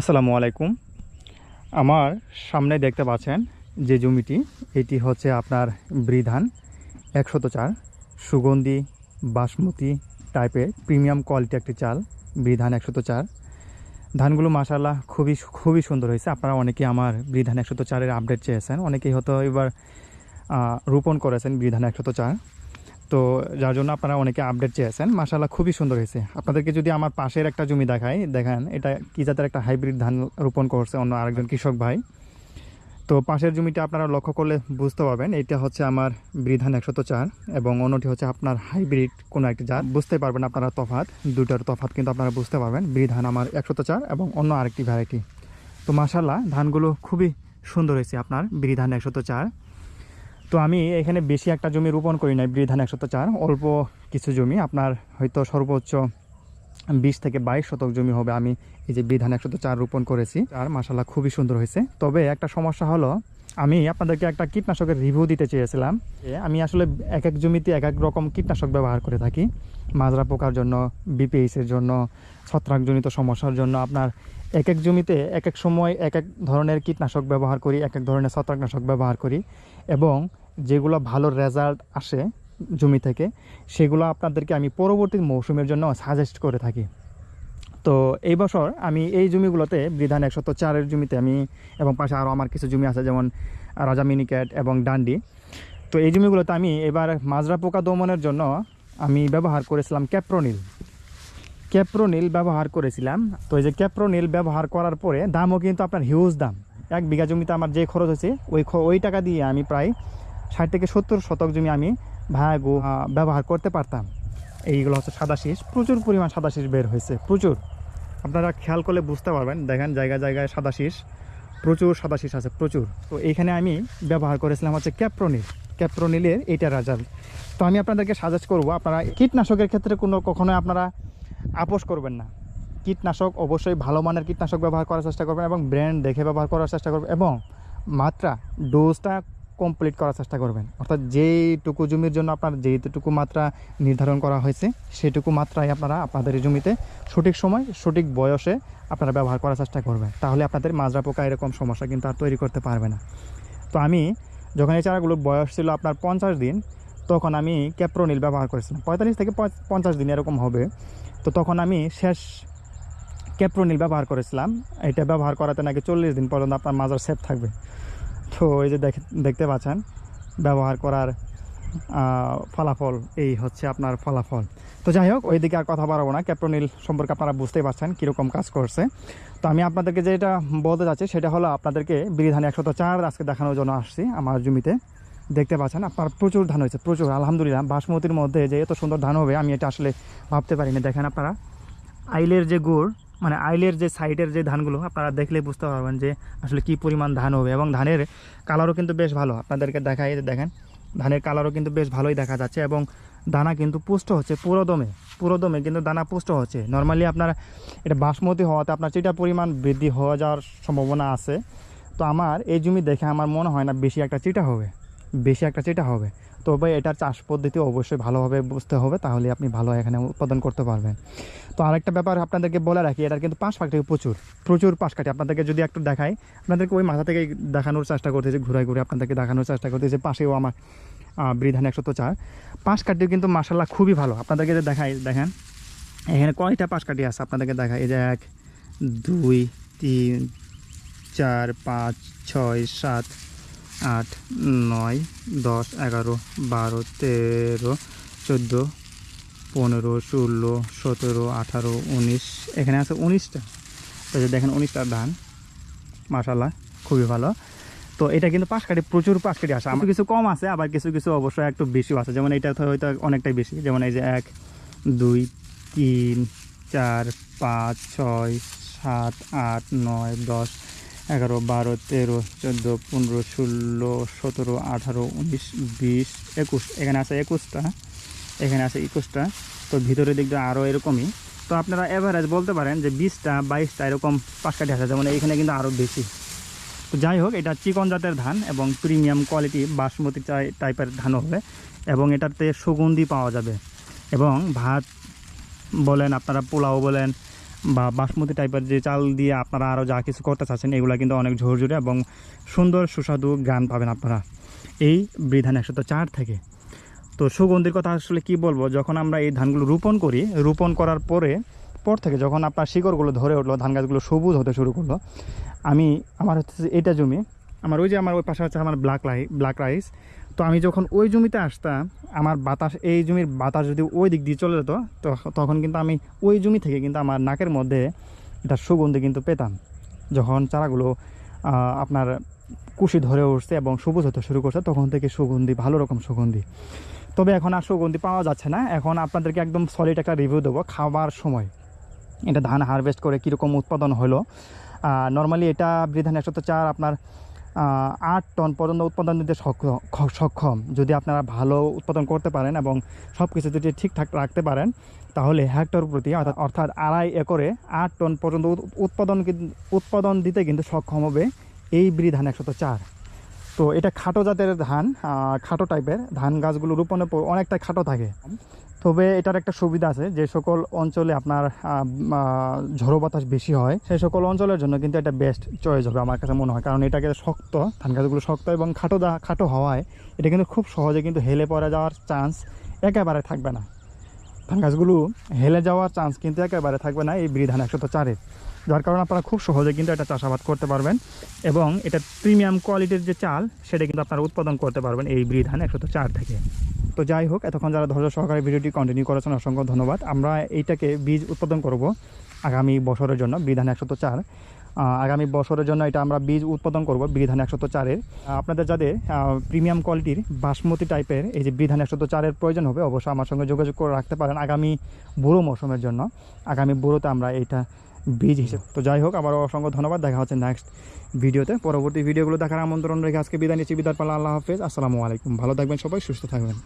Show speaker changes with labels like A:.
A: আসসালামু আলাইকুম আমার সামনে দেখতে পাচ্ছেন যে জমিটি এটি হচ্ছে আপনার বৃধান একশত চার সুগন্ধি বাসমতি টাইপের প্রিমিয়াম কোয়ালিটি একটি চাল বৃধান একশত চার ধানগুলো মাসাল্লাহ খুবই খুবই সুন্দর হয়েছে আপনারা অনেকে আমার বৃধান একশত চারের আপডেট চেয়েছেন অনেকেই হয়তো এবার রোপণ করেছেন বৃধান একশত চার তো যার জন্য আপনারা অনেকে আপডেট চেয়েছেন মাসাল্লাহ খুবই সুন্দর হয়েছে আপনাদেরকে যদি আমার পাশের একটা জমি দেখাই দেখেন এটা কি জাতের একটা হাইব্রিড ধান রোপণ করছে অন্য আরেকজন কৃষক ভাই তো পাশের জমিটা আপনারা লক্ষ্য করলে বুঝতে পারবেন এটা হচ্ছে আমার বৃধান একশত চার এবং অন্যটি হচ্ছে আপনার হাইব্রিড কোনো একটি জাত বুঝতে পারবেন আপনারা তফাত দুটার তফাত কিন্তু আপনারা বুঝতে পারবেন বৃধান আমার একশত চার এবং অন্য আরেকটি ভ্যারাইটি তো মাসাল্লাহ ধানগুলো খুবই সুন্দর হয়েছে আপনার বৃধান একশত চার তো আমি এখানে বেশি একটা জমি রোপণ করি নাই বৃধান একশত চার অল্প কিছু জমি আপনার হয়তো সর্বোচ্চ বিশ থেকে বাইশ শতক জমি হবে আমি এই যে বিধান একশত চার রোপণ করেছি আর মাসাল্লাহ খুবই সুন্দর হয়েছে তবে একটা সমস্যা হলো আমি আপনাদেরকে একটা কীটনাশকের রিভিউ দিতে চেয়েছিলাম আমি আসলে এক এক জমিতে এক এক রকম কীটনাশক ব্যবহার করে থাকি মাজরা পোকার জন্য বিপিএইচের জন্য ছত্রাকজনিত সমস্যার জন্য আপনার এক এক জমিতে এক এক সময় এক এক ধরনের কীটনাশক ব্যবহার করি এক এক ধরনের ছত্রাকনাশক ব্যবহার করি এবং যেগুলো ভালো রেজাল্ট আসে জমি থেকে সেগুলো আপনাদেরকে আমি পরবর্তী মৌসুমের জন্য সাজেস্ট করে থাকি তো এই বছর আমি এই জমিগুলোতে বিধান একশত চারের জমিতে আমি এবং পাশে আরও আমার কিছু জমি আছে যেমন রাজা মিনিকেট এবং ডান্ডি তো এই জমিগুলোতে আমি এবার মাজরা পোকা দমনের জন্য আমি ব্যবহার করেছিলাম ক্যাপ্রোনিল ক্যাপ্রোনিল ব্যবহার করেছিলাম তো এই যে ক্যাপ্রোনিল ব্যবহার করার পরে দামও কিন্তু আপনার হিউজ দাম এক বিঘা জমিতে আমার যে খরচ হয়েছে ওই ওই টাকা দিয়ে আমি প্রায় ষাট থেকে সত্তর শতক জমি আমি ভায়াগো ব্যবহার করতে পারতাম এইগুলো হচ্ছে সাদা শীষ প্রচুর পরিমাণ সাদা শীষ বের হয়েছে প্রচুর আপনারা খেয়াল করলে বুঝতে পারবেন দেখেন জায়গা জায়গায় সাদা শীষ প্রচুর সাদা শীষ আছে প্রচুর তো এইখানে আমি ব্যবহার করেছিলাম হচ্ছে ক্যাপ্রোনিল ক্যাপ্রোনিলের এইটা রেজাল্ট তো আমি আপনাদেরকে সাজেস্ট করব আপনারা কীটনাশকের ক্ষেত্রে কোনো কখনো আপনারা আপোষ করবেন না কীটনাশক অবশ্যই ভালো মানের কীটনাশক ব্যবহার করার চেষ্টা করবেন এবং ব্র্যান্ড দেখে ব্যবহার করার চেষ্টা করবেন এবং মাত্রা ডোজটা কমপ্লিট করার চেষ্টা করবেন অর্থাৎ যেইটুকু জমির জন্য আপনার যেটুকু মাত্রা নির্ধারণ করা হয়েছে সেটুকু মাত্রায় আপনারা আপনাদের জমিতে সঠিক সময় সঠিক বয়সে আপনারা ব্যবহার করার চেষ্টা করবেন তাহলে আপনাদের মাজরা পোকা এরকম সমস্যা কিন্তু আর তৈরি করতে পারবে না তো আমি যখন এই চারাগুলোর বয়স ছিল আপনার পঞ্চাশ দিন তখন আমি ক্যাপ্রোনিল ব্যবহার করেছিলাম পঁয়তাল্লিশ থেকে পঞ্চাশ দিন এরকম হবে তো তখন আমি শেষ ক্যাপ্রোনিল ব্যবহার করেছিলাম এটা ব্যবহার করাতে নাকি চল্লিশ দিন পর্যন্ত আপনার মাজার সেফ থাকবে তো এই যে দেখতে পাচ্ছেন ব্যবহার করার ফলাফল এই হচ্ছে আপনার ফলাফল তো যাই হোক ওইদিকে আর কথা বাড়াবো না ক্যাপ্টনিল সম্পর্কে আপনারা বুঝতেই পারছেন কীরকম কাজ করছে তো আমি আপনাদেরকে যেটা বলতে যাচ্ছি সেটা হলো আপনাদেরকে বিরিধান একশত চার আজকে দেখানোর জন্য আসছি আমার জমিতে দেখতে পাচ্ছেন আপনার প্রচুর ধান হয়েছে প্রচুর আলহামদুলিল্লাহ বাসমতির মধ্যে যে এত সুন্দর ধান হবে আমি এটা আসলে ভাবতে পারিনি দেখেন আপনারা আইলের যে গুড় মানে আইলের যে সাইডের যে ধানগুলো আপনারা দেখলে বুঝতে পারবেন যে আসলে কি পরিমাণ ধান হবে এবং ধানের কালারও কিন্তু বেশ ভালো আপনাদেরকে দেখাই দেখেন ধানের কালারও কিন্তু বেশ ভালোই দেখা যাচ্ছে এবং দানা কিন্তু পুষ্ট হচ্ছে পুরো দমে পুরো দমে কিন্তু দানা পুষ্ট হচ্ছে নর্মালি আপনার এটা বাসমতি হওয়াতে আপনার চিটা পরিমাণ বৃদ্ধি হওয়া যাওয়ার সম্ভাবনা আছে তো আমার এই জমি দেখে আমার মনে হয় না বেশি একটা চিটা হবে বেশি একটা সেটা হবে তবে এটার চাষ পদ্ধতি অবশ্যই ভালোভাবে বুঝতে হবে তাহলে আপনি ভালো এখানে উৎপাদন করতে পারবেন তো আরেকটা ব্যাপার আপনাদেরকে বলে রাখি এটার কিন্তু পাশ পাখি প্রচুর প্রচুর পাশ কাটে আপনাদেরকে যদি একটু দেখাই আপনাদেরকে ওই মাথা থেকে দেখানোর চেষ্টা করতেছে ঘুরে ঘুরে আপনাদেরকে দেখানোর চেষ্টা করতেছি পাশেও আমার বৃধান একশো তো চার পাশ কাটিও কিন্তু মাসাল্লাহ খুবই ভালো আপনাদেরকে যে দেখাই দেখেন এখানে কয়টা পাশ কাটি আছে আপনাদেরকে দেখাই এই যে এক দুই তিন চার পাঁচ ছয় সাত আট নয় দশ এগারো বারো তেরো চোদ্দো পনেরো ষোলো সতেরো আঠারো উনিশ এখানে আছে উনিশটা তো দেখেন উনিশটা ধান মাশাল্লাহ খুবই ভালো তো এটা কিন্তু পাশ কাটি প্রচুর পাশ কাটি আসে আমার কিছু কম আছে আবার কিছু কিছু অবশ্যই একটু বেশিও আছে যেমন এটা হয়তো অনেকটাই বেশি যেমন এই যে এক দুই তিন চার পাঁচ ছয় সাত আট নয় দশ এগারো বারো তেরো চোদ্দো পনেরো ষোলো সতেরো আঠারো উনিশ বিশ একুশ এখানে আছে একুশটা এখানে আছে একুশটা তো ভিতরের দিকটা আরও এরকমই তো আপনারা অ্যাভারেজ বলতে পারেন যে বিশটা বাইশটা এরকম পাশকাঠি আছে যেমন এখানে কিন্তু আরও বেশি তো যাই হোক এটা চিকন জাতের ধান এবং প্রিমিয়াম কোয়ালিটি বাসমতি চাই টাইপের ধান হবে এবং এটাতে সুগন্ধি পাওয়া যাবে এবং ভাত বলেন আপনারা পোলাও বলেন বা বাসমতি টাইপের যে চাল দিয়ে আপনারা আরও যা কিছু করতে চাচ্ছেন এগুলো কিন্তু অনেক ঝোরঝোরে এবং সুন্দর সুস্বাদু গান পাবেন আপনারা এই বিধান একশো চার থেকে তো সুগন্ধির কথা আসলে কি বলবো যখন আমরা এই ধানগুলো রোপণ করি রোপণ করার পরে পর থেকে যখন আপনার শিকড়গুলো ধরে উঠলো ধান গাছগুলো সবুজ হতে শুরু করলো আমি আমার হচ্ছে এটা জমি আমার ওই যে আমার ওই পাশে হচ্ছে আমার ব্ল্যাক রাই ব্ল্যাক রাইস তো আমি যখন ওই জমিতে আসতাম আমার বাতাস এই জমির বাতাস যদি ওই দিক দিয়ে চলে যেত তখন কিন্তু আমি ওই জমি থেকে কিন্তু আমার নাকের মধ্যে এটা সুগন্ধি কিন্তু পেতাম যখন চারাগুলো আপনার কুশি ধরে উঠছে এবং সবুজ হতে শুরু করছে তখন থেকে সুগন্ধি ভালো রকম সুগন্ধি তবে এখন আর সুগন্ধি পাওয়া যাচ্ছে না এখন আপনাদেরকে একদম সলিড একটা রিভিউ দেবো খাবার সময় এটা ধান হারভেস্ট করে কীরকম উৎপাদন হলো নর্মালি এটা বৃধান একশো চার আপনার আট টন পর্যন্ত উৎপাদন দিতে সক্ষম যদি আপনারা ভালো উৎপাদন করতে পারেন এবং সব কিছু যদি ঠিকঠাক রাখতে পারেন তাহলে হেক্টর প্রতি অর্থাৎ অর্থাৎ আড়াই একরে আট টন পর্যন্ত উৎপাদন উৎপাদন দিতে কিন্তু সক্ষম হবে এই বিড়ি ধান একশত চার তো এটা খাটো জাতের ধান খাটো টাইপের ধান গাছগুলো রোপণের পর অনেকটা খাটো থাকে তবে এটার একটা সুবিধা আছে যে সকল অঞ্চলে আপনার ঝড়ো বাতাস বেশি হয় সেই সকল অঞ্চলের জন্য কিন্তু এটা বেস্ট চয়েস হবে আমার কাছে মনে হয় কারণ এটাকে শক্ত ধান গাছগুলো শক্ত এবং খাটো দা খাটো হওয়ায় এটা কিন্তু খুব সহজে কিন্তু হেলে পড়ে যাওয়ার চান্স একেবারে থাকবে না ধান গাছগুলো হেলে যাওয়ার চান্স কিন্তু একেবারে থাকবে না এই বিধান তো চারের যার কারণে আপনারা খুব সহজে কিন্তু এটা চাষাবাদ করতে পারবেন এবং এটা প্রিমিয়াম কোয়ালিটির যে চাল সেটা কিন্তু আপনারা উৎপাদন করতে পারবেন এই বিধান একশো চার থেকে তো যাই হোক এতক্ষণ যারা ধৈর্য সহকারে ভিডিওটি কন্টিনিউ করেছেন অসংখ্য ধন্যবাদ আমরা এইটাকে বীজ উৎপাদন করব আগামী বছরের জন্য বিধান একশত চার আগামী বছরের জন্য এটা আমরা বীজ উৎপাদন করব বিধান একশত চারের আপনাদের যাদের প্রিমিয়াম কোয়ালিটির বাসমতি টাইপের এই যে বিধান একশত চারের প্রয়োজন হবে অবশ্যই আমার সঙ্গে যোগাযোগ করে রাখতে পারেন আগামী বুড়ো মৌসুমের জন্য আগামী বুড়োতে আমরা এইটা বীজ হিসেবে তো যাই হোক আবারও অসংখ্য ধন্যবাদ দেখা হচ্ছে নেক্সট ভিডিওতে পরবর্তী ভিডিওগুলো দেখার আমন্ত্রণ রেখে আজকে বিদায় নিচ্ছি বিদায় পাল্লা আল্লাহ হাফেজ আসসালামু আলাইকুম ভালো থাকবেন সবাই সুস্থ থাকবেন